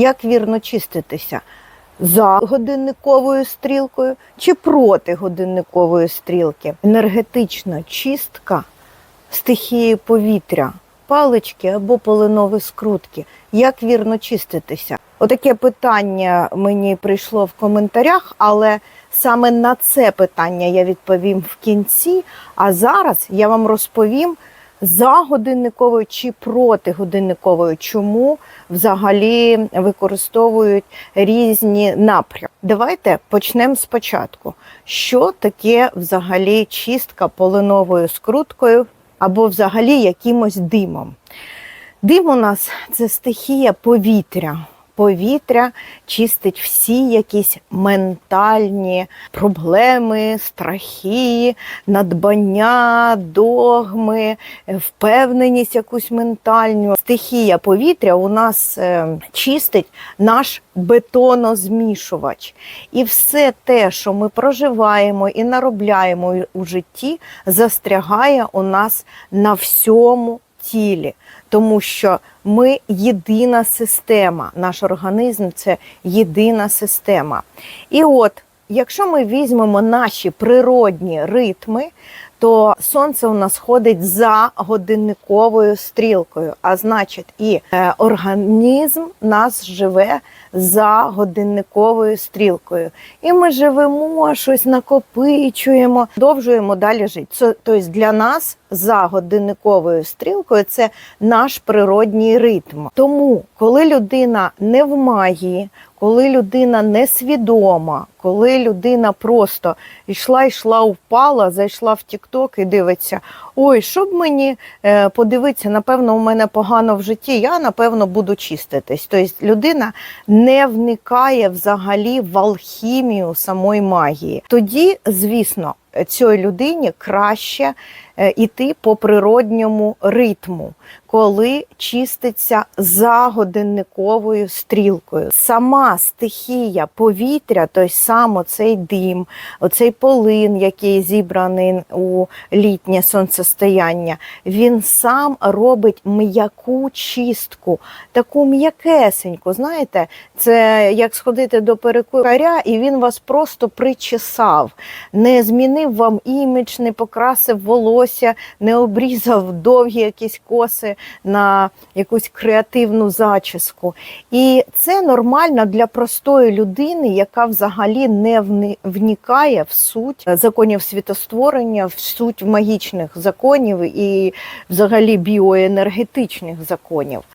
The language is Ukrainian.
як вірно чиститися за годинниковою стрілкою чи проти годинникової стрілки. Енергетична чистка стихії повітря, палички або полинові скрутки. Як вірно чиститися? Отаке питання мені прийшло в коментарях, але саме на це питання я відповім в кінці. А зараз я вам розповім за годинниковою чи проти годинниковою, чому взагалі використовують різні напрямки. Давайте почнемо спочатку. Що таке взагалі чистка полиновою скруткою або взагалі якимось димом? Дим у нас це стихія повітря. Повітря чистить всі якісь ментальні проблеми, страхи, надбання, догми, впевненість якусь ментальну. Стихія повітря у нас е, чистить наш бетонозмішувач. І все те, що ми проживаємо і наробляємо у житті, застрягає у нас на всьому тілі, тому що ми єдина система, наш організм це єдина система. І от, якщо ми візьмемо наші природні ритми, то сонце у нас ходить за годинниковою стрілкою, а значить, і е, організм нас живе за годинниковою стрілкою. І ми живемо, щось накопичуємо, продовжуємо далі жити. Тобто для нас за годинниковою стрілкою це наш природній ритм. Тому, коли людина не в магії, коли людина несвідома, коли людина просто йшла, йшла, впала, зайшла в Тікток і дивиться: ой, що б мені е, подивитися, напевно, у мене погано в житті, я напевно буду чиститись. Тобто людина не вникає взагалі в алхімію самої магії. Тоді, звісно, цій людині краще е, іти по природньому ритму, коли чиститься за годинниковою стрілкою. Сама стихія повітря, той сам оцей дим, оцей полин, який зібраний у літнє сонцестояння, він сам робить м'яку чистку, таку м'якесеньку. Знаєте, це як сходити до перекураря, і він вас просто причесав, не змінив вам імідж, не покрасив волосся, не обрізав довгі якісь коси на якусь креативну зачіску. І це нормально для простої людини, яка взагалі не вникає в суть законів світостворення, в суть магічних законів і взагалі біоенергетичних законів.